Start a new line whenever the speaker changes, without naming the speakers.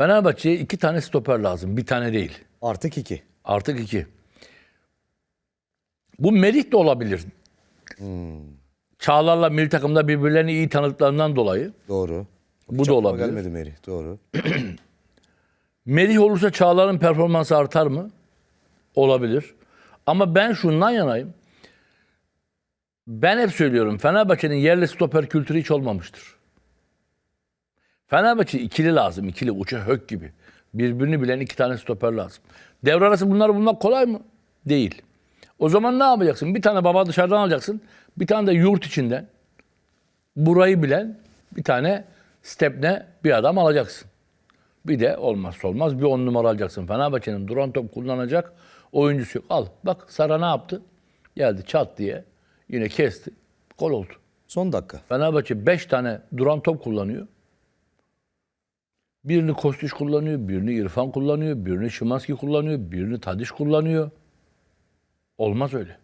Fenerbahçe'ye iki tane stoper lazım. Bir tane değil.
Artık iki.
Artık iki. Bu Merih de olabilir. Çağlar'la milli takımda birbirlerini iyi tanıdıklarından dolayı.
Doğru.
Bu da
Aklıma
olabilir.
Gelmedi Merih. Doğru.
Merih olursa Çağlar'ın performansı artar mı? Olabilir. Ama ben şundan yanayım. Ben hep söylüyorum Fenerbahçe'nin yerli stoper kültürü hiç olmamıştır. Fenerbahçe ikili lazım. ikili uça hök gibi. Birbirini bilen iki tane stoper lazım. Devre arası bunları bulmak kolay mı? Değil. O zaman ne yapacaksın? Bir tane baba dışarıdan alacaksın. Bir tane de yurt içinden burayı bilen bir tane stepne bir adam alacaksın. Bir de olmazsa olmaz bir on numara alacaksın. Fenerbahçe'nin duran top kullanacak oyuncusu yok. Al bak Sara ne yaptı? Geldi çat diye yine kesti. Gol oldu.
Son dakika.
Fenerbahçe 5 tane duran top kullanıyor. Birini Kostić kullanıyor, birini İrfan kullanıyor, birini Şimanski kullanıyor, birini Tadiş kullanıyor. Olmaz öyle.